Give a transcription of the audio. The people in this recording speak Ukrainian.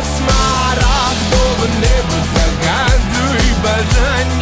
Смарагдове небо загадуй бажання.